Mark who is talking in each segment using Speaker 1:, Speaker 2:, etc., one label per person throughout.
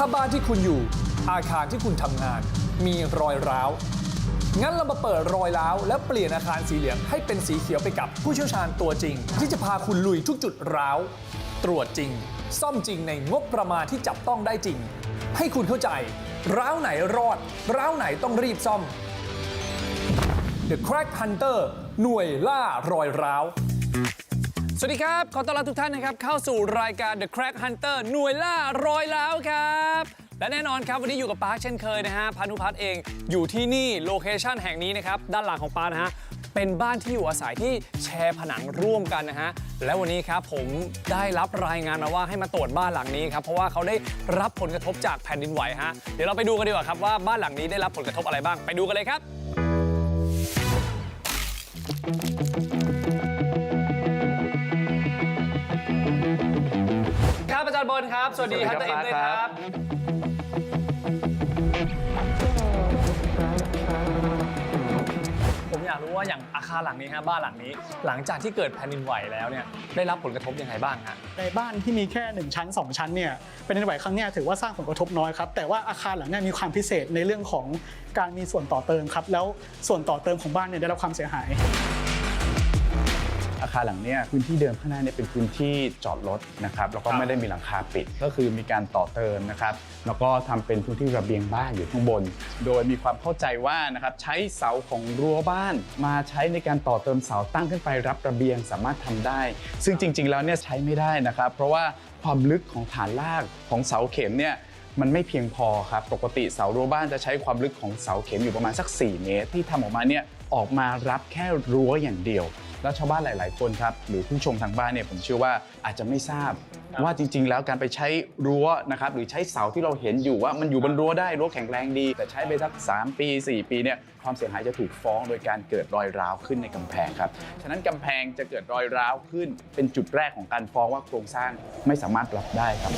Speaker 1: ถ้าบ้านที่คุณอยู่ อาคารที่คุณทำงาน มีรอยร้าว งั้นเรามาเปิดรอยร้าว และเปลี่ยนอาคารสีเหลืองให้เป็นสีเขียวไปกับผู้เชี่ยวชาญตัวจริง ที่จะพาคุณลุยทุกจุดร้าว ตรวจจริง ซ่อมจริงในงบประมาณที่จับต้องได้จริง ให้คุณเข้าใจ ร้าวไหนรอด ร้าวไหนต้องรีบซ่อม The Crack Hunter หน่วยล่ารอยร้าว สวัสดีครับ ขอต้อนรับทุกท่านนะครับ เข้าสู่รายการ The Crack Hunter หน่วยล่ารอยร้าวครับ และแน่นอนครับ วันนี้อยู่กับปาร์คเช่นเคยนะฮะพานุพัฒน์เองอยู่ที่นี่โลเคชันแห่งนี้นะครับ ด้านหลังของปาร์คนะฮะ เป็นบ้านที่อยู่อาศัยที่แชร์ผนังร่วมกันนะฮะ และวันนี้ครับผมได้รับรายงานมาว่าให้มาตรวจบ้านหลังนี้ครับเพราะว่าเขาได้รับผลกระทบจากแผ่นดินไหวฮะเดี๋ยวเราไปดูกันดีกว่าครับว่าบ้านหลังนี้ได้รับผลกระทบอะไรบ้างไปดูกันเลยครับ จารย์บอลครับ สวัสดีครับ
Speaker 2: สวั
Speaker 1: เอ็
Speaker 2: ส
Speaker 1: ม
Speaker 2: ดี
Speaker 1: ด้วย
Speaker 2: ค
Speaker 1: ค
Speaker 2: รั
Speaker 1: รับบผมอยากรู้ว่าอย่างอาคารหลังนี้ฮะบ้านหลังนี้ หลังจากที่เกิดแผ่นดินไหวแล้วเนี่ยได้รับผลกระทบยังไงบ้างฮะ
Speaker 3: ในบ้านที่มีแค่ 1 ชั้น 2 ชั้นเนี่ยเป็นดินไหวครั้งเนี้ยถือว่าสร้างผลกระทบน้อยครับ แต่ว่าอาคารหลังเนี้ยมีความพิเศษในเรื่องของการมีส่วนต่อเติมครับ แล้วส่วนต่อเติมของบ้านเนี่ยได้รับความเสียหาย
Speaker 2: อาคารหลังเนี้ยพื้นที่เดิมข้างหน้าเนี่ยเป็นพื้นที่จอดรถนะครับแล้วก็ไม่ได้มีหลังคาปิด ก็คือมีการต่อเติมนะครับแล้วก็ทำเป็นพื้นที่ระเบียงบ้านอยู่ข้างบน โดยมีความเข้าใจว่านะครับใช้เสาของรั้วบ้าน มาใช้ในการต่อเติมเสาตั้งขึ้นไประระเบียงสามารถทำได้ ซึ่งจริง ๆ แล้วเนี่ยใช้ไม่ได้นะครับ เพราะว่าความลึกของฐานรากของเสาเข็มเนี่ยมันไม่เพียงพอครับ ปกติเสารั้วบ้านจะใช้ความลึกของเสาเข็มอยู่ประมาณสัก 4 เมตร ที่ทำออกมาเนี่ยออกมารับแค่รั้วอย่างเดียว แล้วชาวบ้านหลาย ๆ คนครับหรือผู้ชมทางบ้านเนี่ยผมเชื่อว่าอาจจะไม่ทราบ ว่าจริง ๆ แล้วการไปใช้รั้วนะครับหรือใช้เสาที่เราเห็นอยู่ว่ามันอยู่บนรั้วได้รั้วแข็งแรงดี แต่ใช้ไปสัก 3 ปี 4 ปีเนี่ยความเสียหายจะถูกฟ้องโดยการเกิดรอยร้าวขึ้นในกำแพงครับฉะนั้นกำแพงจะเกิดรอยร้าวขึ้น เป็นจุดแรกของการฟ้องว่าโครงสร้างไม่สามารถรับได้ครับ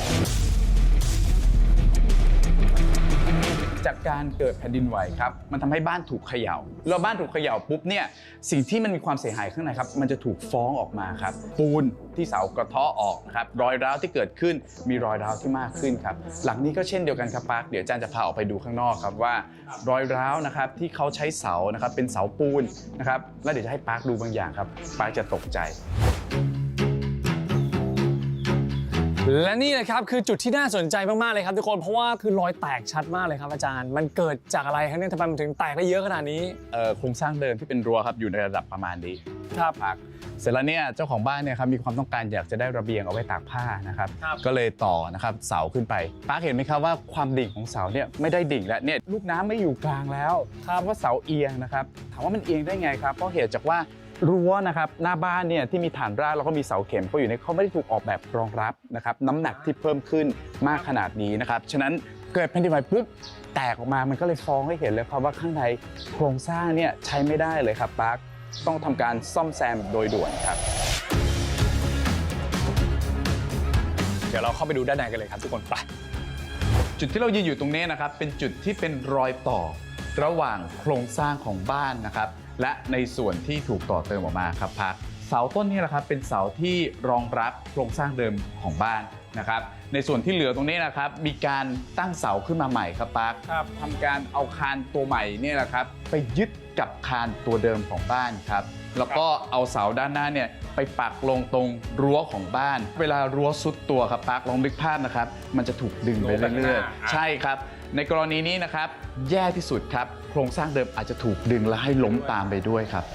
Speaker 2: จากการเกิดแผ่นดินไหวครับมันทำให้บ้านถูกเขย่าแล้วบ้านถูกเขย่าปุ๊บเนี่ยสิ่งที่มันมีความเสียหายข้างในครับมันจะถูกฟ้องออกมาครับปูนที่เสากระเทาะออกนะครับรอยร้าวที่เกิดขึ้นมีรอยร้าวที่มากขึ้นครับหลังนี้ก็เช่นเดียวกันครับปาร์คเดี๋ยวจารย์จะพาออกไปดูข้างนอกครับว่ารอยร้าวนะครับที่เขาใช้เสานะครับเป็นเสาปูนนะครับแล้วเดี๋ยวจะให้ปาร์คดูบางอย่างครับปาร์คจะตกใจ
Speaker 1: และนี่นะครับคือจุดที่น่าสนใจมากๆเลยครับทุกคนเพราะว่าคือรอยแตกชัดมากเลยครับอาจารย์ มันเกิดจากอะไรครับเนี่ยทำไมมันถึงแตกได้เยอะขนาดนี้
Speaker 2: เอ่อโครงสร้างเดิมที่เป็นรั้วครับอยู่ในระดับประมาณนี้
Speaker 1: ครับ
Speaker 2: พักเสร็จแล้วเนี่ยเจ้าของบ้านเนี่ยครับมีความต้องการอยากจะได้ระเบียงเอาไว้ตากผ้านะครับ
Speaker 1: ครับ
Speaker 2: ก็เลยต่อนะครับเสาขึ้นไปป้าเห็นไหมครับว่าความดิ่งของเสาเนี่ยไม่ได้ดิ่งแล้วเนี่ยลูกน้ำไม่อยู่กลางแล้วครับว่าเสาเอียงนะครับถามว่ามันเอียงได้ไงครับเพราะเหตุจากว่า รั้วนะครับหน้าบ้านเนี่ยที่มีฐานรากแล้วก็มีเสาเข็มเขาอยู่ในเขาไม่ได้ถูกออกแบบรองรับนะครับน้ำหนักที่เพิ่มขึ้นมากขนาดนี้นะครับฉะนั้นเกิดแผ่นดินไหวปุ๊บแตกออกมามันก็เลยฟ้องให้เห็นเลยครับว่าข้างในโครงสร้างเนี่ยใช้ไม่ได้เลยครับปาร์คต้องทำการซ่อมแซมโดยด่วนครับ
Speaker 1: เดี๋ยวเราเข้าไปดูด้านในกันเลยครับทุกคนไป
Speaker 2: จุดที่เรายืนอยู่ตรงนี้นะครับเป็นจุดที่เป็นรอยต่อระหว่างโครงสร้างของบ้านนะครับ และในส่วนที่ถูกต่อเติมออกมาครับพักเสาต้นนี้แหละครับเป็นเสาที่รองรับโครงสร้างเดิมของบ้านนะครับในส่วนที่เหลือตรงนี้นะครับ มีการตั้งเสาขึ้นมาใหม่ครับปาร์ค
Speaker 1: ครับ
Speaker 2: ทำการเอาคานตัวใหม่เนี่ยแหละครับ ไปยึดกับคานตัวเดิมของบ้านครับ แล้วก็เอาเสาด้านหน้าเนี่ยไปปักลงตรงรั้วของบ้าน เวลารั้วสุดตัวครับปาร์คลองนึกภาพนะครับ มันจะถูกดึงไปเรื่อยๆ ใช่ครับ ในกรณีนี้นะครับ แย่ที่สุดครับ โครงสร้างเดิมอาจจะถูกดึงและให้ล้มตามไปด้วยครับ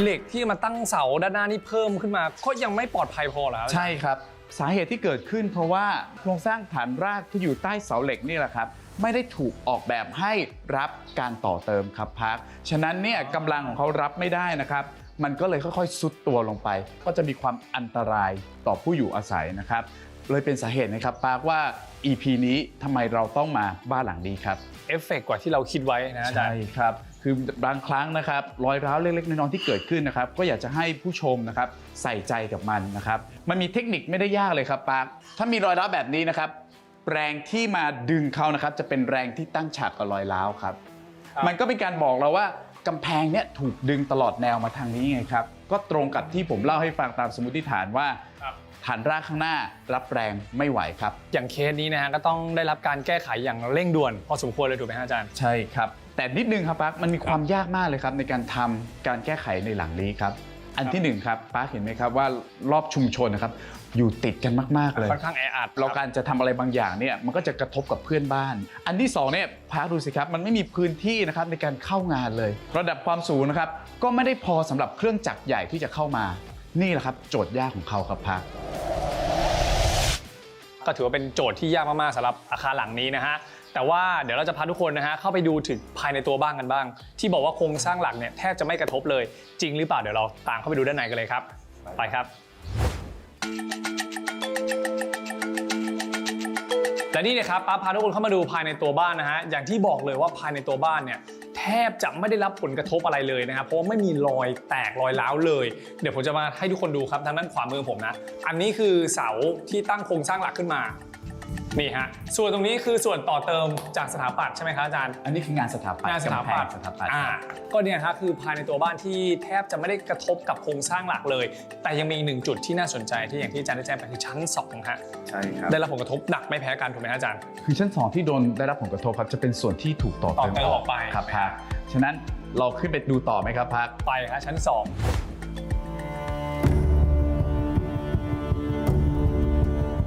Speaker 1: เหล็กที่มาตั้งเสาด้านหน้านี่เพิ่มขึ้นมา ก็ยังไม่ปลอดภัยพอแล้ว
Speaker 2: ใช่ครับ สาเหตุที่เกิดขึ้นเพราะว่าโครงสร้างฐานรากที่อยู่ใต้เสาเหล็กนี่แหละครับไม่ได้ถูกออกแบบให้รับการต่อเติมครับพัก ฉะนั้นเนี่ยกำลังของเขารับไม่ได้นะครับ มันก็เลยค่อยๆซุดตัวลงไป ก็จะมีความอันตรายต่อผู้อยู่อาศัยนะครับ เลยเป็นสาเหตุนะครับปาร์คว่า EP นี้ทำไมเราต้องมาบ้านหลังนี้ครับ
Speaker 1: เอฟเฟกต์กว่าที่เราคิดไว้นะอาจาร
Speaker 2: ใช่
Speaker 1: ย์
Speaker 2: ครับ คือบางครั้งนะครับรอยร้าวเล็กๆ น้อยๆที่เกิดขึ้นนะครับ ก็อยากจะให้ผู้ชมนะครับใส่ใจกับมันนะครับ มันมีเทคนิคไม่ได้ยากเลยครับปาร์คถ้ามีรอยร้าวแบบนี้นะครับ แรงที่มาดึงเขานะครับ จะเป็นแรงที่ตั้งฉากกับรอยร้าวครับ
Speaker 1: ครับ
Speaker 2: มันก็เป็นการบอกเราว่ากำแพงเนี่ยถูกดึงตลอดแนวมาทางนี้ไงครับ ก็ตรงกับที่ผมเล่าให้ฟังตามสมมติฐานว่า
Speaker 1: ครับ
Speaker 2: ฐานรากข้างหน้ารับแรงไม่ไหวครับ
Speaker 1: อย่างเคสนี้นะฮะก็ต้องได้รับการแก้ไขอย่างเร่งด่วนพอสมควรเลยถูกไหมฮะอาจารย์
Speaker 2: ใช่ครับ แต่นิดนึงครับปักมันมีความยากมากเลยครับในการทำการแก้ไขในหลังนี้ครับ อันที่หนึ่งครับปักเห็นไหมครับว่ารอบชุมชนนะครับอยู่ติดกันมากๆเลย
Speaker 1: ค่อนข้างแออัด
Speaker 2: เราการจะทำอะไรบางอย่างเนี่ยมันก็จะกระทบกับเพื่อนบ้าน อันที่สองเนี่ยพักดูสิครับ มันไม่มีพื้นที่นะครับในการเข้างานเลย ระดับความสูงนะครับ ก็ไม่ได้พอสำหรับเครื่องจักรใหญ่ที่จะเข้ามา นี่แหละครับโจทย์ยากของเขาครับพัก
Speaker 1: ก็ถือว่าเป็นโจทย์ที่ยากมากๆสำหรับอาคารหลังนี้นะฮะ แต่ว่าเดี๋ยวเราจะพาทุกคนนะฮะเข้าไปดูถึงภายในตัวบ้านกันบ้าง ที่บอกว่าโครงสร้างหลักเนี่ยแทบจะไม่กระทบเลย จริงหรือเปล่าเดี๋ยวเราตามเข้าไปดูด้านในกันเลยครับ ไปครับ และนี่นะครับป้าพาทุกคนเข้ามาดูภายในตัวบ้านนะฮะอย่างที่บอกเลยว่าภายในตัวบ้านเนี่ย บจะไม่ได้รับผลกระทบอะไรเลยนะครับ เพราะไม่มีรอยแตกรอยร้าวเลย เดี๋ยวผมจะมาให้ทุกคนดูครับทางด้านขวามือผมนะ อันนี้คือเสาที่ตั้งโครงสร้างหลักขึ้นมา นี่ฮะส่วนตรงนี้คือส่วนต่อเติมจากสถาปัตย์ใช่ไหมครับอาจารย์
Speaker 2: อันนี้คืองานสถาปัตย์
Speaker 1: งานสถาปัตย์
Speaker 2: กำแพงสถาปัตย์
Speaker 1: อ่าก็เนี่ยครับคือภายในตัวบ้านที่แทบจะไม่ได้กระทบกับโครงสร้างหลักเลย แต่ยังมีอีกหนึ่งจุดที่น่าสนใจที่อย่างที่อาจารย์ได้แจ้งไปคือชั้น2ฮะ
Speaker 2: ใช่ครับ
Speaker 1: ได้รับผลกระทบหนักไม่แพ้กันถูกไหมฮะอาจารย์
Speaker 2: คือชั้นสองที่โดนได้รับผลกระทบครับจะเป็นส่วนที่ถูกต่อเติม
Speaker 1: ต่อเติมออกไป
Speaker 2: ครับพักฉะนั้นเราขึ้นไปดูต่อไหมครับพัก
Speaker 1: ไปครับชั้น 2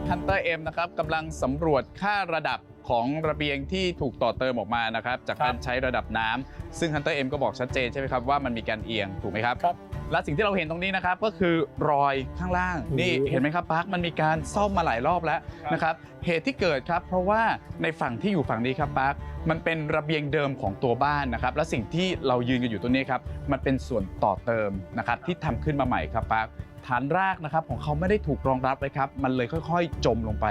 Speaker 2: ฮันเตอร์เอ็มนะครับกำลังสำรวจค่าระดับของระเบียงที่ถูกต่อเติมออกมานะครับ จากการใช้ระดับน้ำซึ่งฮันเตอร์เอ็มก็บอกชัดเจนใช่ไหมครับว่ามันมีการเอียงถูกไหมครับ
Speaker 4: ครับ
Speaker 2: และสิ่งที่เราเห็นตรงนี้นะครับก็คือรอยข้างล่างนี่เห็นไหมครับปาร์คมันมีการซ่อมมาหลายรอบแล้วนะครับเหตุที่เกิดครับเพราะว่าในฝั่งที่อยู่ฝั่งนี้ครับปาร์คมันเป็นระเบียงเดิมของตัวบ้านนะครับและสิ่งที่เรายืนกันอยู่ตรงนี้ครับมันเป็นส่วนต่อเติมนะครับที่ทำขึ้นมาใหม่ครับปาร์ค ฐานรากนะครับของเขาไม่ได้ถูกรองรับเลยครับมันเลยค่อยๆ จมลงไป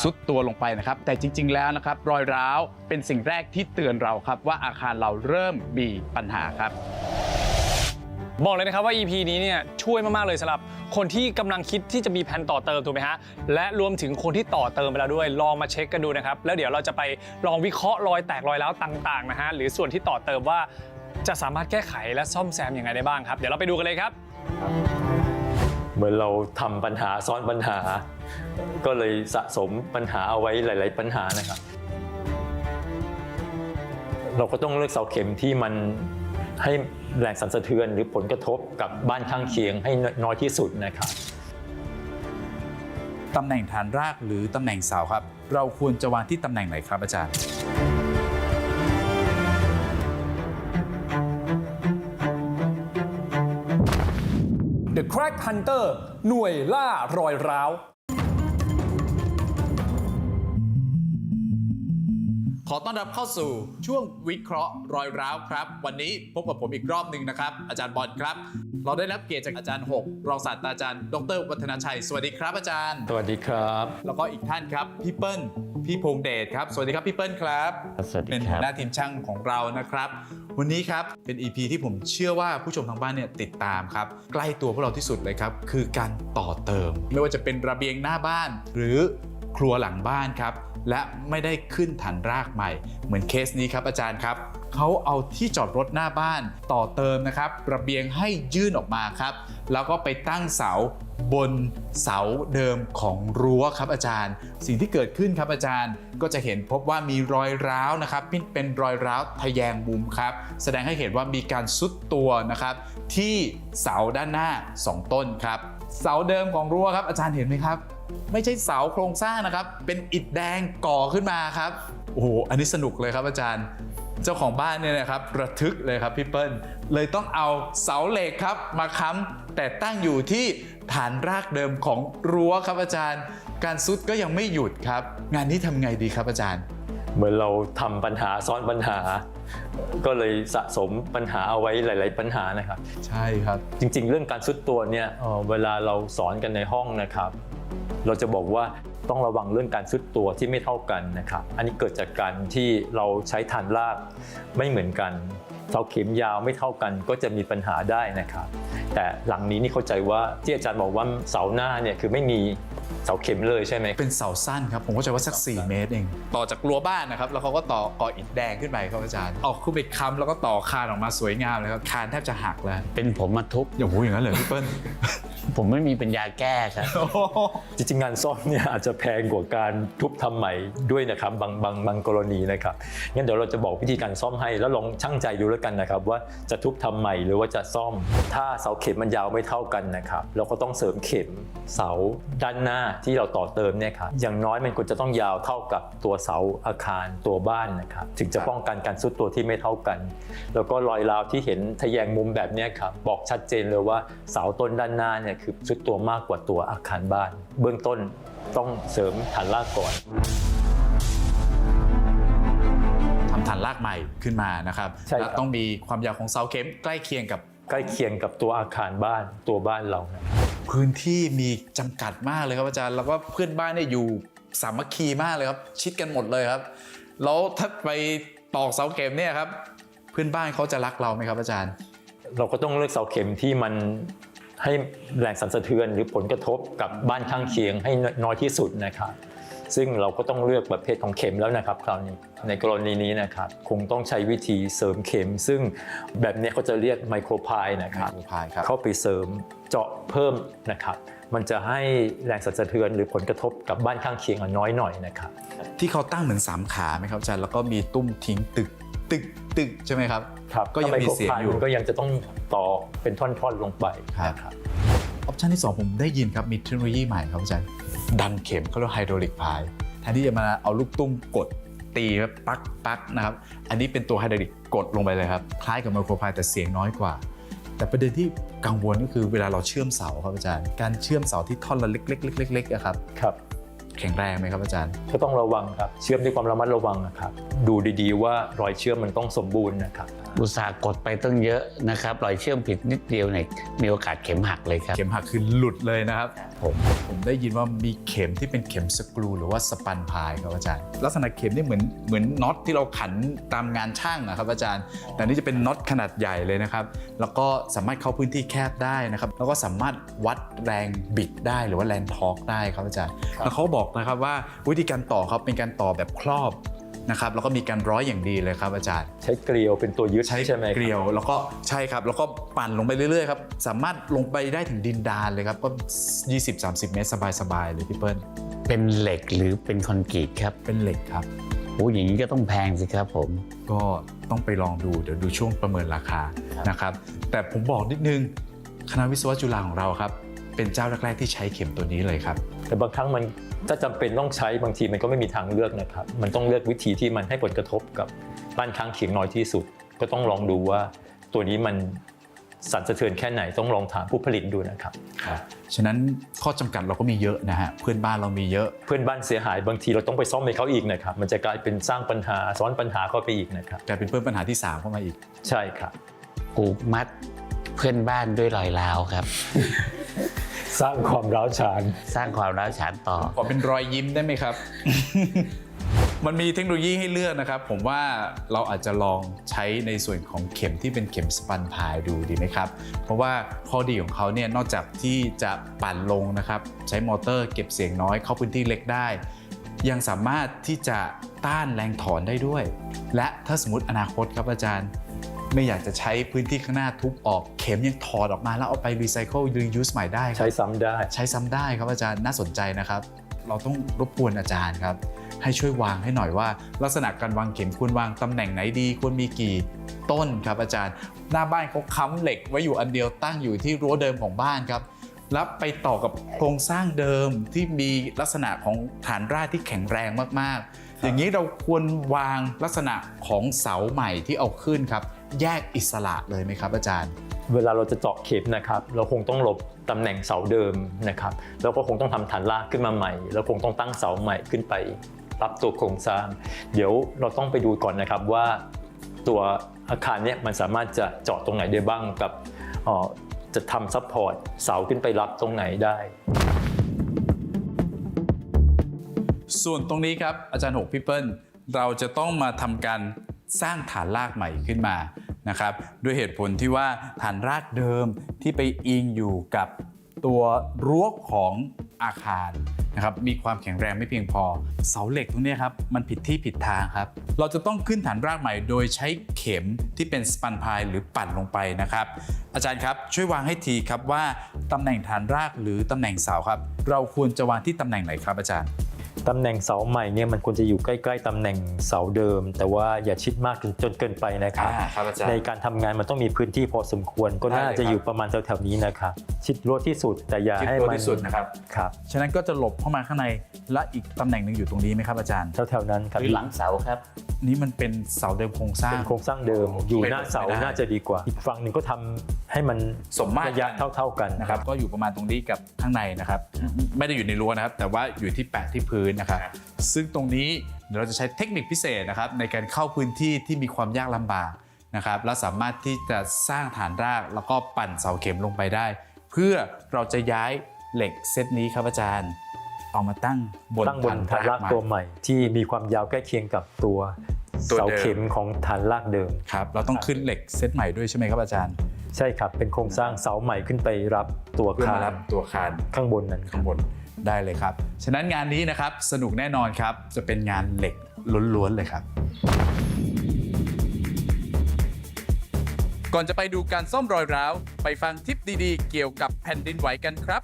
Speaker 2: ซุดตัวลงไปนะครับ แต่จริง ๆ แล้วนะครับรอยร้าวเป็นสิ่งแรกที่เตือนเราครับ ว่าอาคารเราเริ่มมีปัญหาครับ
Speaker 1: บอกเลยนะครับว่า EP นี้เนี่ยช่วยมาก ๆ เลยสำหรับคนที่กำลังคิดที่จะมีแผนต่อเติมถูกไหมฮะและรวมถึงคนที่ต่อเติมไปแล้วด้วยลองมาเช็คกันดูนะครับ แล้วเดี๋ยวเราจะไปลองวิเคราะห์รอยแตกรอยร้าวต่างๆนะฮะหรือส่วนที่ต่อเติมว่าจะสามารถแก้ไขและซ่อมแซมยังไงได้บ้างครับ เดี๋ยวเราไปดูกันเลยครับ
Speaker 5: เหมือนเราทำปัญหาซ้อนปัญหา ก็เลยสะสมปัญหาเอาไว้หลาย ๆ ปัญหานะครับ เราก็ต้องเลือกเสาเข็มที่มันให้แรงสั่นสะเทือนหรือผลกระทบกับบ้านข้างเคียงให้น้อยที่สุดนะครับ
Speaker 2: ตำแหน่งฐานรากหรือตำแหน่งเสาครับ เราควรจะวางที่ตำแหน่งไหนครับอาจารย์
Speaker 1: Crack Hunter หน่วยล่ารอยร้าว
Speaker 2: ขอต้อนรับเข้าสู่ช่วงวิเคราะห์รอยร้าวครับ วันนี้พบกับผมอีกรอบหนึ่งนะครับ อาจารย์บอลครับ เราได้รับเกียรติจากอาจารย์ 6 รองศาสตราจารย์ ดร วัฒนาชัย สวัสดีครับอาจารย์
Speaker 5: สวัสดีครับ
Speaker 2: แล้วก็อีกท่านครับพี่เปิ้ลพี่พงษ์เดชครับ สวัสดีครับพี่เปิ้ลครับ
Speaker 5: สวัสดี
Speaker 2: เป็น
Speaker 5: ค
Speaker 2: หั
Speaker 5: รั
Speaker 2: ว
Speaker 5: บ
Speaker 2: หน้าทีมช่างของเรานะครับ วันนี้ครับ เป็น EP ที่ผมเชื่อว่าผู้ชมทางบ้านเนี่ยติดตามครับ ใกล้ตัวพวกเราที่สุดเลยครับ คือการต่อเติม ไม่ว่าจะเป็นระเบียงหน้าบ้าน หรือครัวหลังบ้านครับ และไม่ได้ขึ้นฐานรากใหม่ เหมือนเคสนี้ครับอาจารย์ครับ เขาเอาที่จอดรถหน้าบ้านต่อเติมนะครับระเบียงให้ยื่นออกมาครับ แล้วก็ไปตั้งเสาบนเสาเดิมของรั้วครับอาจารย์ สิ่งที่เกิดขึ้นครับอาจารย์ก็จะเห็นพบว่ามีรอยร้าวนะครับเป็นเป็นรอยร้าวทะแยงมุมครับ แสดงให้เห็นว่ามีการซุดตัวนะครับ ที่เสาด้านหน้า 2 ต้นครับ เสาเดิมของรั้วครับ อาจารย์เห็นไหมครับ ไม่ใช่เสาโครงสร้างนะครับ เป็นอิฐแดงก่อขึ้นมาครับโอ้โหอันนี้สนุกเลยครับอาจารย์ เจ้าของบ้านเนี่ยนะครับระทึกเลยครับพี่เปิ้ลเลยต้องเอาเสาเหล็กครับมาค้ำแต่ตั้งอยู่ที่ฐานรากเดิมของรั้วครับอาจารย์ การซุดก็ยังไม่หยุดครับ งานนี้ทำไงดีครับอาจารย์
Speaker 5: เหมือนเราทำปัญหาซ้อนปัญหา ก็เลยสะสมปัญหาเอาไว้หลาย ๆ ปัญหานะครับ
Speaker 2: ใช่ครับ
Speaker 5: จริง ๆ เรื่องการซุดตัวเนี่ยเอ่อเวลาเราสอนกันในห้องนะครับ เราจะบอกว่า ต้องระวังเรื่องการซุดตัวที่ไม่เท่ากันนะครับ อันนี้เกิดจากการที่เราใช้ฐานรากไม่เหมือนกันเสาเข็มยาวไม่เท่ากันก็จะมีปัญหาได้นะครับ แต่หลังนี้นี่เข้าใจว่าที่อาจารย์บอกว่าเสาหน้าเนี่ยคือไม่มีเสาเข็มเลยใช่ไหม
Speaker 2: เป็นเสาสั้นครับผมก็จะว่าสัก 4 เมตรเอง ต่อจากรั้วบ้านนะครับ แล้วเขาก็ต่อก่ออิฐแดงขึ้นไปครับอาจารย์ ออกขึ้นไปค้ำแล้วก็ต่อคานออกมาสวยงามเลยครับคานแทบจะหักแล้ว
Speaker 6: เป็นผมมาทุบ
Speaker 2: อย่าโหอย่างนั้นเลยพี่เปิ้ล
Speaker 6: ผมไม่มีปัญญาแก้ครับ
Speaker 5: จริงๆงานซ่อมเนี่ยอาจจะแพงกว่าการทุบทำใหม่ด้วยนะครับบางบางบางกรณีนะครับงั้นเดี๋ยวเราจะบอกวิธีการซ่อมให้แล้วลองชั่งใจดูแล้วกันนะครับว่าจะทุบทำใหม่หรือว่าจะซ่อม ถ้าเสาเข็มมันยาวไม่เท่ากันนะครับเราก็ต้องเสริมเข็มเสาด้านหน้าที่เราต่อเติมเนี่ยครับอย่างน้อยมันควรจะต้องยาวเท่ากับตัวเสาอาคารตัวบ้านนะครับถึงจะป้องกันการซุดตัวที่ไม่เท่ากัน แล้วก็รอยราวที่เห็นทะแยงมุมแบบนี้ครับบอกชัดเจนเลยว่าเสาต้นด้านหน้าเนี่ยคือซุดตัวมากกว่าตัวอาคารบ้าน เบื้องต้นต้องเสริมฐานรากก่อน
Speaker 2: ทำฐานรากใหม่ขึ้นมานะครับ
Speaker 5: ใช่ครับ
Speaker 2: และต้องมีความยาวของเสาเข็มใกล้เคียงกับ
Speaker 5: ใกล้เคียงกับตัวอาคารบ้านตัวบ้านเรานะ
Speaker 2: พื้นที่มีจำกัดมากเลยครับอาจารย์ แล้วก็เพื่อนบ้านเนี่ยอยู่สามัคคีมากเลยครับ ชิดกันหมดเลยครับ แล้วถ้าไปตอกเสาเข็มเนี่ยครับ เพื่อนบ้านเขาจะรักเราไหมครับอาจารย์
Speaker 5: เราก็ต้องเลือกเสาเข็มที่มัน ให้แรงสั่นสะเทือนหรือผลกระทบกับบ้านข้างเคียงให้น้อยที่สุดนะครับซึ่งเราก็ต้องเลือกประเภทของเข็มแล้วนะครับคราวนี้ในกรณีนี้นะครับคงต้องใช้วิธีเสริมเข็ม ซึ่งแบบนี้เขาจะเรียกไมโครพายนะครับ
Speaker 2: Micropile ครับ
Speaker 5: เข้าไปเสริมเจาะเพิ่มนะครับ มันจะให้แรงสั่นสะเทือนหรือผลกระทบกับบ้านข้างเคียงอะน้อยหน่อยนะครับ
Speaker 2: ที่เขาตั้งเหมือนสามขาไหมครับอาจารย์แล้วก็มีตุ้มทิ้งตึก ตึกตึกใช่ไหมครับ
Speaker 5: ครับ
Speaker 2: ก็ยังมีเสียงอยู่
Speaker 5: ถ้าไมโครพามันก็ยังจะต้องต่อเป็นท่อนๆลงไป
Speaker 2: ครับ
Speaker 5: นะครับ
Speaker 2: ออปชันที่ 2 ผมได้ยินครับมีเทคโนโลยีใหม่ครับอาจารย์ดันเข็มเขาเรียกไฮดรอลิกพายแทนที่จะมาเอาลูกตุ้มกดตีแบบปักปักนะครับ อันนี้เป็นตัวไฮดรอลิกกดลงไปเลยครับ คล้ายกับไมโครพายแต่เสียงน้อยกว่า แต่ประเด็นที่กังวลก็คือเวลาเราเชื่อมเสาครับอาจารย์ การเชื่อมเสาที่ท่อนละเล็กๆเล็กๆอะครับ
Speaker 5: ครับ
Speaker 2: แข็งแรงไหมครับอาจารย์
Speaker 5: ก็ต้องระวังครับ เชื่อมด้วยความระมัดระวังนะครับ ดูดีๆว่ารอยเชื่อมมันต้องสมบูรณ์นะครับ
Speaker 7: อุตส่าห์กดไปตั้งเยอะนะครับ รอยเชื่อมผิดนิดเดียวเนี่ยมีโอกาสเข็มหักเลยครับ
Speaker 2: เข็มหักคือหลุดเลยนะครับ
Speaker 7: ผม
Speaker 2: ผมได้ยินว่ามีเข็มที่เป็นเข็มสกรูหรือว่าสปันพายครับอาจารย์ ลักษณะเข็มนี่เหมือนเหมือนน็อตที่เราขันตามงานช่างนะครับ อาจารย์ แต่นี่จะเป็นน็อตขนาดใหญ่เลยนะครับ แล้วก็สามารถเข้าพื้นที่แคบได้นะครับ แล้วก็สามารถวัดแรงบิดได้หรือว่าแรงทอร์กได้ครับอาจารย์ แล้วเขาบอกนะครับว่าวิธีการต่อครับเป็นการต่อแบบครอบนะครับแล้วก็มีการร้อยอย่างดีเลยครับอาจารย์
Speaker 5: ใช้เกลียวเป็นตัวยึด
Speaker 2: ใช้
Speaker 5: ใช่ไหมครับ
Speaker 2: เกลียวแล้วก็ใช่ครับแล้วก็ปั่นลงไปเรื่อยๆครับสามารถลงไปได้ถึงดินดานเลยครับก็ 20-30 เมตรสบายๆเลยพี่เปิ้ล
Speaker 7: เป็นเหล็กหรือเป็นคอนกรีตครับ
Speaker 2: เป็นเหล็กครับ
Speaker 7: โอ้อย่างนี้ก็ต้องแพงสิครับผม
Speaker 2: ก็ต้องไปลองดูเดี๋ยวดูช่วงประเมินราคานะครับแต่ผมบอกนิดนึงคณะวิศวะจุฬาของเราครับเป็นเจ้าแรกๆที่ใช้เข็มตัวนี้เลยครับ
Speaker 5: แต่บางครั้งมัน ถ้าจำเป็นต้องใช้บางทีมันก็ไม่มีทางเลือกนะครับ มันต้องเลือกวิธีที่มันให้ผลกระทบกับบ้านข้างเคียงน้อยที่สุด ก็ต้องลองดูว่าตัวนี้มันสั่นสะเทือนแค่ไหนต้องลองถามผู้ผลิตดูนะครับ
Speaker 2: ฉะนั้นข้อจำกัดเราก็มีเยอะนะฮะ เพื่อนบ้านเรามีเยอะ
Speaker 5: เพื่อนบ้านเสียหายบางทีเราต้องไปซ่อมให้เขาอีกนะครับ มันจะกลายเป็นสร้างปัญหาซ้อนปัญหาเข้าไปอีกนะครับ
Speaker 2: กลายเป็นเพิ่มปัญหาที่ 3 เข้ามาอีก
Speaker 5: ใช่ครับ
Speaker 7: ผูกมัดเพื่อนบ้านด้วยรอยร้าวครับ
Speaker 5: สร้างความร้าวฉาน
Speaker 7: สร้างความร้าวฉานต่อ
Speaker 2: ขอเป็นรอยยิ้มได้ไหมครับ มันมีเทคโนโลยีให้เลือกนะครับ ผมว่าเราอาจจะลองใช้ในส่วนของเข็มที่เป็นเข็มสปันพายดูดีไหมครับ เพราะว่าข้อดีของเขาเนี่ยนอกจากที่จะปั่นลงนะครับ ใช้มอเตอร์เก็บเสียงน้อยเข้าพื้นที่เล็กได้ ยังสามารถที่จะต้านแรงถอนได้ด้วย และถ้าสมมติอนาคตครับอาจารย์ ไม่อยากจะใช้พื้นที่ข้างหน้าทุบออกเข็มยังถอดออกมาแล้วเอาไปรีไซเคิลรียูสใหม่ได้ครับ
Speaker 5: ใช้ซ้ำได้
Speaker 2: ใช้ซ้ำได้ครับอาจารย์น่าสนใจนะครับ เราต้องรบกวนอาจารย์ครับ ให้ช่วยวางให้หน่อยว่า ลักษณะการวางเข็มควรวางตำแหน่งไหนดี ควรมีกี่ต้นครับอาจารย์ หน้าบ้านเขาค้ำเหล็กไว้อยู่อันเดียวตั้งอยู่ที่รั้วเดิมของบ้านครับแล้วไปต่อกับโครงสร้างเดิมที่มีลักษณะของฐานรากที่แข็งแรงมากๆ อย่างนี้เราควรวางลักษณะของเสาใหม่ที่เอาขึ้นครับ แยกอิสระเลยไหมครับอาจารย์
Speaker 5: เวลาเราจะเจาะเข็มนะครับเราคงต้องหลบตำแหน่งเสาเดิมนะครับแล้วก็คงต้องทำฐานรากขึ้นมาใหม่ แล้วคงต้องตั้งเสาใหม่ขึ้นไปรับตัวโครงสร้าง เดี๋ยวเราต้องไปดูก่อนนะครับว่าตัวอาคารเนี้ยมันสามารถจะเจาะตรงไหนได้บ้างกับเอ่อจะทำซัพพอร์ตเสาขึ้นไปรับตรงไหนได้
Speaker 2: ส่วนตรงนี้ครับอาจารย์หกพี่เปิ้ลเราจะต้องมาทำการ สร้างฐานรากใหม่ขึ้นมานะครับด้วยเหตุผลที่ว่าฐานรากเดิมที่ไปอิงอยู่กับตัวรั้วของอาคารนะครับมีความแข็งแรงไม่เพียงพอ เสาเหล็กตรงเนี้ยครับมันผิดที่ผิดทางครับ เราจะต้องขึ้นฐานรากใหม่โดยใช้เข็มที่เป็นสปันพายหรือปั่นลงไปนะครับ อาจารย์ครับช่วยวางให้ทีครับว่าตำแหน่งฐานรากหรือตำแหน่งเสาครับ เราควรจะวางที่ตำแหน่งไหนครับอาจารย์
Speaker 5: ตำแหน่งเสาใหม่เนี่ยมันควรจะอยู่ใกล้ๆตำแหน่งเสาเดิม แต่ว่าอย่าชิดมากจนจนเกินไปนะครับ
Speaker 2: อ่าครับอาจารย์
Speaker 5: ในการทำงานมันต้องมีพื้นที่พอสมควร ก็น่า
Speaker 2: ได้เลย
Speaker 5: จะ
Speaker 2: ครับ
Speaker 5: อยู่ประมาณแถวๆนี้นะครับชิดรั้วที่สุดแต่อย่า
Speaker 2: ชิด
Speaker 5: ให้
Speaker 2: รั้ว
Speaker 5: มัน
Speaker 2: ที่สุดนะครับ
Speaker 5: ครับ
Speaker 2: ฉะนั้นก็จะหลบเข้ามาข้างในและอีกตำแหน่งหนึ่งอยู่ตรงนี้ไหมครับอาจารย์
Speaker 5: แถวๆนั้นครับ
Speaker 7: หรือหลังเสาครับ
Speaker 2: นี่มันเป็นเสาเดิมโครงสร้าง
Speaker 5: เป็นโครงสร้างเดิมอยู่หน้าเสา
Speaker 2: ไม่ได้
Speaker 5: น่าจะดีกว่า อีกฝั่งหนึ่งก็ทำให้มัน
Speaker 2: สมมาตร
Speaker 5: ระยะเท่า ๆกัน
Speaker 2: นะครับก็อยู่ประมาณตรงนี้กับข้างในนะครับ ไม่ได้อยู่ในรั้วนะครับ แต่ว่าอยู่ที่แปะที่พื้นนะครับซึ่งตรงนี้เดี๋ยวเราจะใช้เทคนิคพิเศษนะครับในการเข้าพื้นที่ที่มีความยากลำบากนะครับและสามารถที่จะสร้างฐานรากแล้วก็ปั่นเสาเข็มลงไปได้ เพื่อเราจะย้ายเหล็กเซตนี้ครับอาจารย์เอามาตั้งบน
Speaker 5: ตั้งบนฐานราก
Speaker 2: ใหม่
Speaker 5: ตัวใหม่ ที่มีความยาวใกล้เคียงกับตัว
Speaker 2: ตัว
Speaker 5: เสา
Speaker 2: เดิม
Speaker 5: เข็มของฐานรากเดิม
Speaker 2: ครับเราต้องขึ้นเหล็กเซตใหม่ด้วยใช่ไหมครับอาจารย์
Speaker 5: ใช่ครับเป็นโครงสร้างเสาใหม่ขึ้นไปรับตัว
Speaker 2: เพื่อ
Speaker 5: คามา
Speaker 2: นรับตัวคาน
Speaker 5: ข้างบนนั้นครั
Speaker 2: ข้า
Speaker 5: บ
Speaker 2: งบน ได้เลยครับ ฉะนั้นงานนี้นะครับสนุกแน่นอนครับ จะเป็นงานเหล็กล้วนๆเลยครับ ก่อนจะไปดูการซ่อมรอยร้าว ไปฟังทิปดีๆ เกี่ยวกับแผ่นดินไหวกันครับ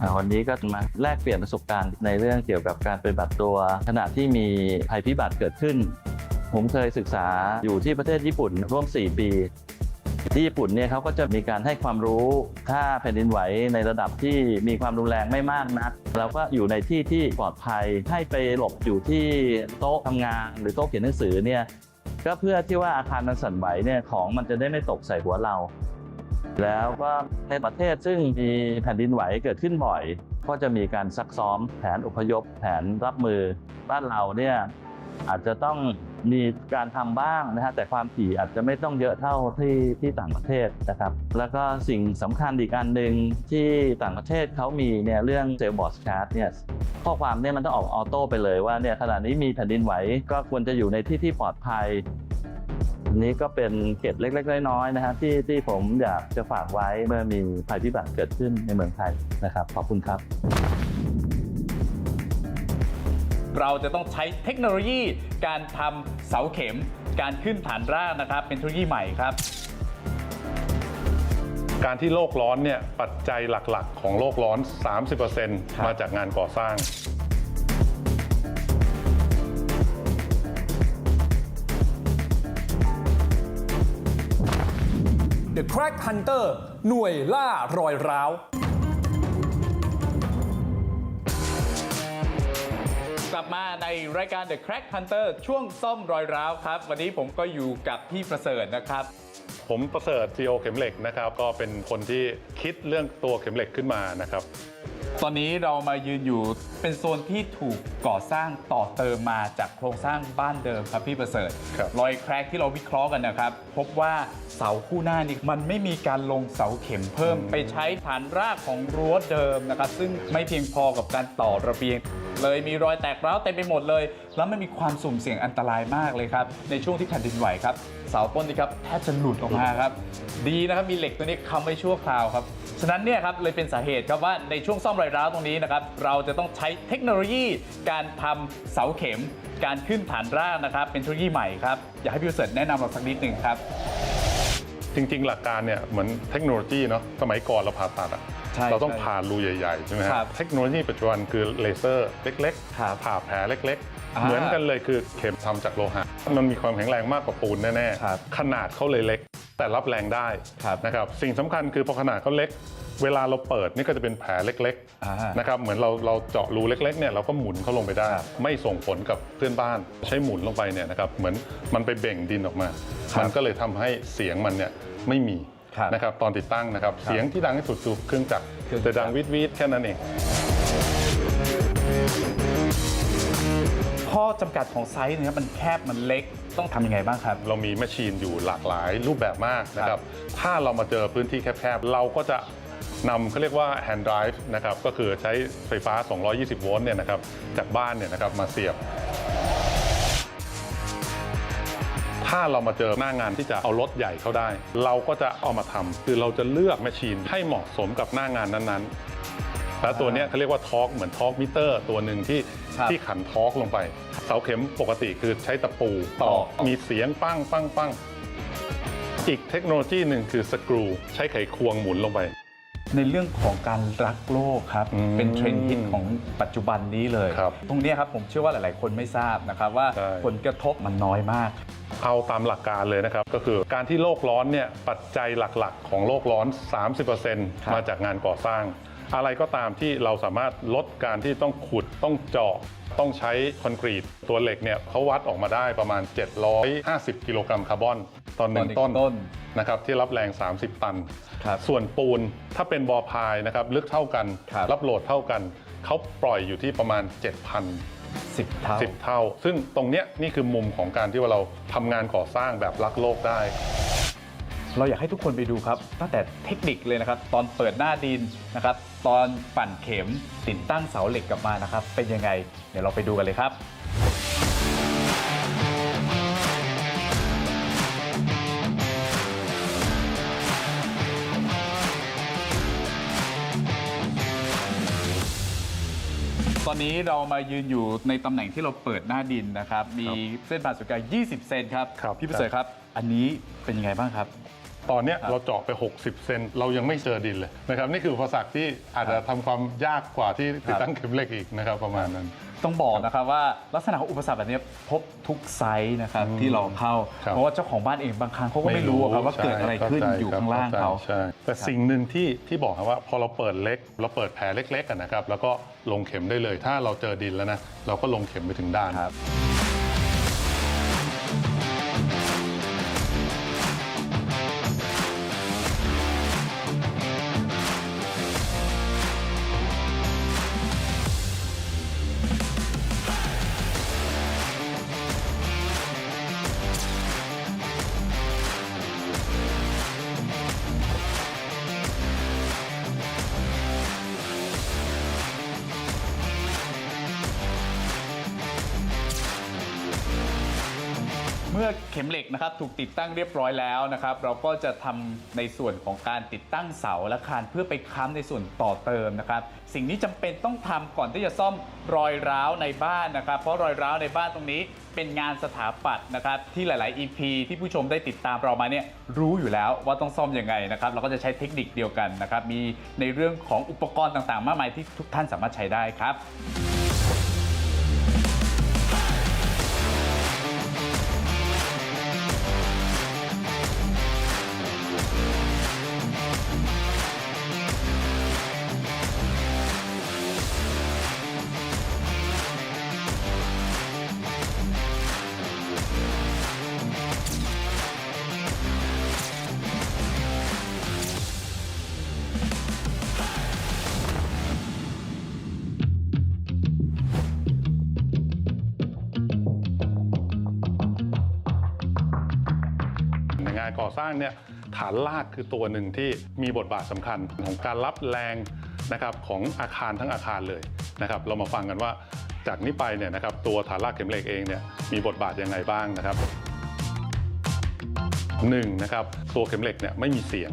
Speaker 8: อ่าวันนี้ก็มาแลกเปลี่ยนประสบการณ์ในเรื่องเกี่ยวกับการปฏิบัติตัวขณะที่มีภัยพิบัติเกิดขึ้น ผมเคยศึกษาอยู่ที่ประเทศญี่ปุ่นร่วม 4 ปี ที่ญี่ปุ่นเนี่ยเขาก็จะมีการให้ความรู้ ถ้าแผ่นดินไหวในระดับที่มีความรุนแรงไม่มากนักเราก็อยู่ในที่ที่ปลอดภัยให้ไปหลบอยู่ที่โต๊ะทำงาน หรือโต๊ะเขียนหนังสือเนี่ยก็เพื่อที่ว่าอาคารมันสั่นไหวเนี่ยของมันจะได้ไม่ตกใส่หัวเรา แล้วก็ในประเทศซึ่งมีแผ่นดินไหวเกิดขึ้นบ่อย ก็จะมีการซักซ้อมแผนอพยพแผนรับมือบ้านเราเนี่ย อาจจะต้องมีการทำบ้างนะฮะแต่ความถี่อาจจะไม่ต้องเยอะเท่าที่ที่ต่างประเทศนะครับแล้วก็สิ่งสำคัญอีกอันหนึ่งที่ต่างประเทศเขามีเนี่ยเรื่องเซลบอร์ดชาร์ตเนี่ยข้อความเนี่ยมันต้องออกออโต้ไปเลยว่าเนี่ยขณะนี้มีแผ่นดินไหวก็ควรจะอยู่ในที่ที่ปลอดภัยอันนี้ก็เป็นเกร็ดเล็กๆน้อยๆนะฮะที่ที่ผมอยากจะฝากไว้เมื่อมีภัยพิบัติเกิดขึ้นในเมืองไทยนะครับ ขอบคุณครับ
Speaker 2: เราจะต้องใช้เทคโนโลยีการทำเสาเข็ม การขึ้นฐานรากนะครับ เป็นเทคโนโลยีใหม่ครับ
Speaker 9: การที่โลกร้อนเนี่ยปัจจัยหลักๆ ของโลกร้อน 30%มาจากงานก่อสร้าง
Speaker 1: The Crack Hunter หน่วยล่ารอยร้าว
Speaker 2: มาในรายการ The Crack Hunter ช่วงซ่อมรอยร้าวครับ วันนี้ผมก็อยู่กับพี่ประเสริฐนะครับ
Speaker 9: ผมประเสริฐ CEO เข็มเหล็กนะครับ ก็เป็นคนที่คิดเรื่องตัวเข็มเหล็กขึ้นมานะครับ
Speaker 2: ตอนนี้เรามายืนอยู่เป็นโซนที่ถูกก่อสร้างต่อเติมมาจากโครงสร้างบ้านเดิมครับพี่ประเสริฐ
Speaker 9: ครับ
Speaker 2: รอยแครกที่เราวิเคราะห์กันนะครับ พบว่าเสาคู่หน้านี่มันไม่มีการลงเสาเข็มเพิ่ม ไปใช้ฐานรากของรั้วเดิมนะครับ ซึ่งไม่เพียงพอกับการต่อระเบียง เลย มีรอยแตกร้าวเต็มไปหมดเลย แล้วมันมีความสุ่มเสี่ยงอันตรายมากเลยครับ ในช่วงที่แผ่นดินไหวครับ เสาต้นนี้ครับแทบจะหลุดออกมาครับ ดีนะครับ มีเหล็กตัวนี้ค้ำไว้ชั่วคราวครับ ฉะนั้นเนี่ยครับเลยเป็นสาเหตุครับว่าในช่วงซ่อมรอยร้าวตรงนี้นะครับ เราจะต้องใช้เทคโนโลยีการทำเสาเข็ม การขึ้นฐานรากนะครับ เป็นเทคโนโลยีใหม่ครับ อยากให้พี่เสริฐแนะนำเราสักนิดหนึ่งครับ
Speaker 9: จริงๆ หลักการเนี่ยเหมือนเทคโนโลยีเนาะสมัยก่อนเราผ่าตัดอะ
Speaker 2: ใช่
Speaker 9: เราต้อง
Speaker 2: ใช่
Speaker 9: ผ่ารูใหญ่ๆใช่ไหม
Speaker 2: ครั
Speaker 9: ฮะ
Speaker 2: บ
Speaker 9: เทคโนโลยีปัจจุบันคือเลเซอร์เล็ก
Speaker 2: ครับ
Speaker 9: ๆผ่าแผลเล็ก
Speaker 2: อ่า
Speaker 9: ๆเหมือนกันเลยคือเข็มทำจากโลหะมันมีความแข็งแรงมากกว่าปูนแน่
Speaker 2: ครับ
Speaker 9: ๆขนาดเขาเลยเล็ก แต่รับแรงได้
Speaker 2: ครับ
Speaker 9: นะครับสิ่งสำคัญคือพอขนาดเขาเล็ก เวลาเราเปิดนี่ก็จะเป็นแผลเล็ก
Speaker 2: อ่า
Speaker 9: ๆนะครับเหมือนเราเราเจาะรูเล็กๆเนี่ยเราก็หมุนเขาลงไปได้
Speaker 2: ครับ
Speaker 9: ไม่ส่งผลกับเพื่อนบ้าน ใช้หมุนลงไปเนี่ยนะครับเหมือนมันไปเบ่งดินออกมา
Speaker 2: ครับ
Speaker 9: มันก็เลยทำให้เสียงมันเนี่ยไม่มี
Speaker 2: ครับ
Speaker 9: นะครับตอนติดตั้งนะครับเสียงที่ดังที่สุดคือเครื่องจักร
Speaker 2: เครื่องจักร
Speaker 9: จะดังวิดวิดแค่นั้นเอง
Speaker 2: ข้อจำกัดของไซส์เนะครับมันแคบมันเล็กต้องทำยังไงบ้างครับ
Speaker 9: เรามีแมชชีนอยู่หลากหลายรูปแบบมากนะค
Speaker 2: ครั
Speaker 9: รับบถ้าเรามาเจอพื้นที่แคบๆ เราก็จะนำเขาเรียกว่า hand drive นะครับ ก็คือใช้ไฟฟ้า 220 โวลต์เนี่ยนะครับ จากบ้านเนี่ยนะครับมาเสียบ ถถ้าเรามาเจอหน้างานที่จะเอารถใหญ่เข้าได้ เราก็จะเอามาทำคือเราจะเลือกแมชชีนให้เหมาะสมกับหน้างานนั้นๆแล้วตัวเนี้ยเขาเรียกว่าทอร์กเหมือนทอร์กมิเตอร์ ตัวหนึ่งที่
Speaker 2: ครับ
Speaker 9: ที่ขันทอร์กลงไป เสาเข็มปกติคือใช้ตะปูตอกมีเสียงปั้งปั้งปั้งอีกเทคโนโลยีหนึ่งคือสกรูใช้ไขควงหมุนลงไป
Speaker 2: ในเรื่องของการรักโลกครับ
Speaker 9: อืม
Speaker 2: เป็นเทรนด์ฮิตของปัจจุบันนี้เลย
Speaker 9: ครับ
Speaker 2: ตรงเนี้ยครับผมเชื่อว่าหลาย ๆ คนไม่ทราบนะครับว่า
Speaker 9: ใช่
Speaker 2: ผลกระทบมันน้อยมาก
Speaker 9: เอาตามหลักการเลยนะครับ ก็คือการที่โลกร้อนเนี่ยปัจจัยหลักๆ ของโลกร้อน 30%มาจากงานก่อสร้าง อะไรก็ตามที่เราสามารถลดการที่ต้องขุดต้องเจาะต้องใช้คอนกรีตตัวเหล็กเนี่ยเขาวัดออกมาได้ประมาณ 750 กิโลกรัมคาร์บอนต่อหนึ่ง
Speaker 2: ต่อหนึ่ง
Speaker 9: ต้น
Speaker 2: ต้น
Speaker 9: นะครับที่รับแรง 30 ตัน
Speaker 2: ครับ
Speaker 9: ส่วนปูนถ้าเป็นบอพายนะครับลึกเท่ากัน
Speaker 2: ครับ
Speaker 9: รับโหลดเท่ากันเขาปล่อยอยู่ที่ประมาณ 7,000
Speaker 2: 10 เท่า
Speaker 9: 10 เท่า ซึ่งตรงเนี้ยนี่คือมุมของการที่ว่าเราทำงานก่อสร้างแบบรักโลกได้
Speaker 2: เราอยากให้ทุกคนไปดูครับ ตั้งแต่เทคนิคเลยนะครับ ตอนเปิดหน้าดินนะครับ ตอนปั่นเข็มติดตั้งเสาเหล็กกลับมานะครับ เป็นยังไง เดี๋ยวเราไปดูกันเลยครับตอนนี้เรามายืนอยู่ในตำแหน่งที่เราเปิดหน้าดินนะครับ มีเส้นผ่านศูนย์กลาง 20 เซนครับ
Speaker 9: ครับ
Speaker 2: พี่ประเสริฐครับ อันนี้เป็นยังไงบ้างครับ
Speaker 9: ตอนเนี้ย
Speaker 2: ครับ
Speaker 9: เราเจาะไป 60 เซนเรายังไม่เจอดินเลยนะครับนี่คืออุปสรรคที่อาจจะทำความยากกว่าที่ติดตั้งเข็มเหล็กอีกนะครับประมาณนั้น
Speaker 2: ต้องบอกนะครับว่าลักษณะของอุปสรรคแบบนี้พบทุกไซส์นะครับ
Speaker 9: อืม
Speaker 2: ที่เราเข้า
Speaker 9: ครับ
Speaker 2: เพราะว่าเจ้าของบ้านเองบางครั้งเขาก็ไม่รู้อะครับว่า
Speaker 9: ใช่
Speaker 2: เกิดอะไรขึ้น
Speaker 9: เข้ใจ
Speaker 2: อยู่
Speaker 9: ครับ
Speaker 2: ข้างล่างเขา
Speaker 9: ใช่แต่สิ่งหนึ่งที่ที่บอกครับว่าพอเราเปิดเล็ก เราเปิดแผลเล็กๆกันนะครับ แล้วก็ลงเข็มได้เลย ถ้าเราเจอดินแล้วนะ เราก็ลงเข็มไปถึงด้าน
Speaker 2: ครับ นะครับถูกติดตั้งเรียบร้อยแล้วนะครับ เราก็จะทำในส่วนของการติดตั้งเสาและคานเพื่อไปค้ำในส่วนต่อเติมนะครับ สิ่งนี้จำเป็นต้องทำก่อนที่จะซ่อมรอยร้าวในบ้านนะครับ เพราะรอยร้าวในบ้านตรงนี้เป็นงานสถาปัตย์นะครับ ที่หลาย ๆ EP ที่ผู้ชมได้ติดตามเรามาเนี่ยรู้อยู่แล้วว่าต้องซ่อมยังไงนะครับ เราก็จะใช้เทคนิคเดียวกันนะครับ มีในเรื่องของอุปกรณ์ต่าง ๆ มากมายที่ทุกท่านสามารถใช้ได้ครับ
Speaker 9: ในงานก่อสร้างเนี่ยฐานลากคือตัวหนึ่งที่มีบทบาทสำคัญของการรับแรงนะครับของอาคารทั้งอาคารเลยนะครับ เรามาฟังกันว่าจากนี้ไปเนี่ยนะครับตัวฐานลากเข็มเหล็กเองเนี่ยมีบทบาทยังไงบ้างนะครับหนึ่งนะครับตัวเข็มเหล็กเนี่ยไม่มีเสียง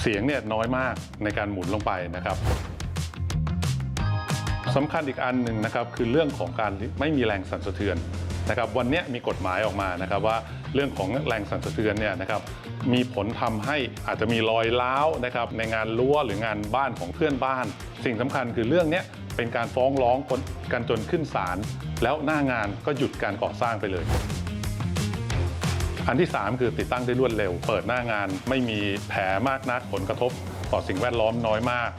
Speaker 9: เสียงเนี่ยน้อยมากในการหมุนลงไปนะครับสำคัญอีกอันหนึ่งนะครับคือเรื่องของการไม่มีแรงสั่นสะเทือน นะครับวันนี้มีกฎหมายออกมานะครับว่าเรื่องของแรงสั่นสะเทือนเนี่ยนะครับมีผลทำให้อาจจะมีรอยร้าวนะครับในงานรั้วหรืองานบ้านของเพื่อนบ้าน สิ่งสำคัญคือเรื่องนี้เป็นการฟ้องร้องกันจนขึ้นศาลแล้วหน้างานก็หยุดการก่อสร้างไปเลย อันที่ 3 คือติดตั้งได้รวดเร็ว เปิดหน้างานไม่มีแผลมากนักผลกระทบ ต่อสิ่งแวดล้อมน้อยมาก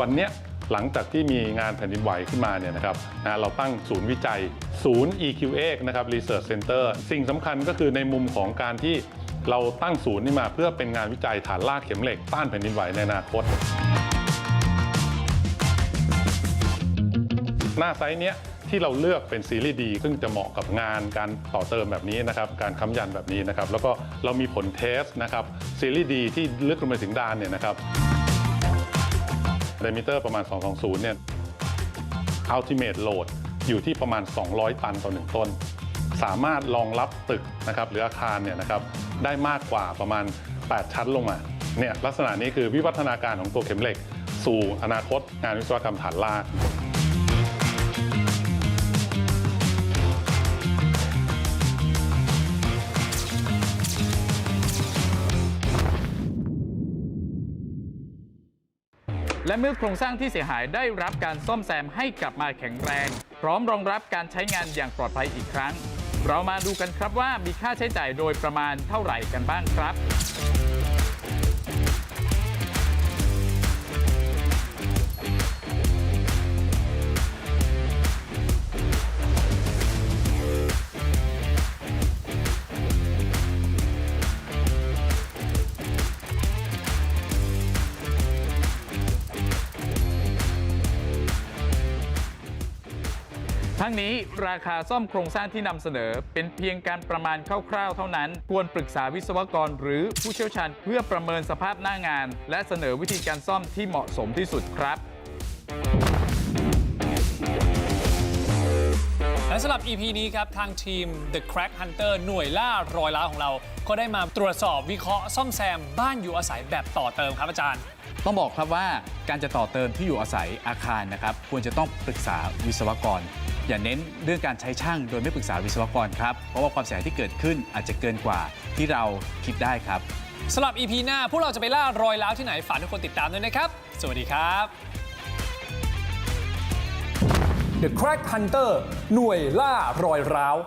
Speaker 9: วันนี้ หลังจากที่มีงานแผ่นดินไหวขึ้นมาเนี่ยนะครับนะเราตั้งศูนย์วิจัย ศูนย์ EQA นะครับ Research Center สิ่งสำคัญก็คือในมุมของการที่เราตั้งศูนย์นี้มาเพื่อเป็นงานวิจัยฐานลากเข็มเหล็กต้านแผ่นดินไหวในอนาคต หน้าไซส์เนี้ยที่เราเลือกเป็นซีรีส์ดีซึ่งจะเหมาะกับงานการต่อเติมแบบนี้นะครับ การค้ำยันแบบนี้นะครับ แล้วก็เรามีผลเทสนะครับซีรีส์ดีที่ลึกลงไปถึงดานเนี่ยนะครับ ไดมิเตอร์ประมาณ 220 เนี่ย ultimate load อยู่ที่ประมาณ 200 ตันต่อ 1 ต้น สามารถรองรับตึกนะครับหรืออาคารเนี่ยนะครับได้มากกว่าประมาณ 8 ชั้นลงมาเนี่ยลักษณะนี้คือวิวัฒนาการของตัวเข็มเหล็ก สู่อนาคตงานวิศวกรรมฐานราก
Speaker 2: และเมื่อโครงสร้างที่เสียหายได้รับการซ่อมแซมให้กลับมาแข็งแรง พร้อมรองรับการใช้งานอย่างปลอดภัยอีกครั้ง เรามาดูกันครับว่ามีค่าใช้จ่ายโดยประมาณเท่าไหร่กันบ้างครับ ทั้งนี้ราคาซ่อมโครงสร้างที่นำเสนอ เป็นเพียงการประมาณคร่าวๆ เท่านั้น ควรปรึกษาวิศวกรหรือผู้เชี่ยวชาญเพื่อประเมินสภาพหน้างาน และเสนอวิธีการซ่อมที่เหมาะสมที่สุดครับ
Speaker 1: และสำหรับ EP นี้ครับ ทางทีม The Crack Hunter หน่วยล่ารอยล้าวของเรา ก็ได้มาตรวจสอบวิเคราะห์ซ่อมแซมบ้านอยู่อาศัยแบบต่อเติมครับอาจารย์
Speaker 10: ต้องบอกครับว่าการจะต่อเติมที่อยู่อาศัยอาคารนะครับ ควรจะต้องปรึกษาวิศวกร อย่าเน้นเรื่องการใช้ช่างโดยไม่ปรึกษาวิศวกรครับ เพราะว่าความเสียหายที่เกิดขึ้นอาจจะเกินกว่าที่เราคิดได้ครับ
Speaker 1: สำหรับ EP หน้า พวกเราจะไปล่ารอยล้าวที่ไหนฝากทุกคนติดตามด้วยนะครับ สวัสดีครับ The Crack Hunter หน่วยล่ารอยร้าว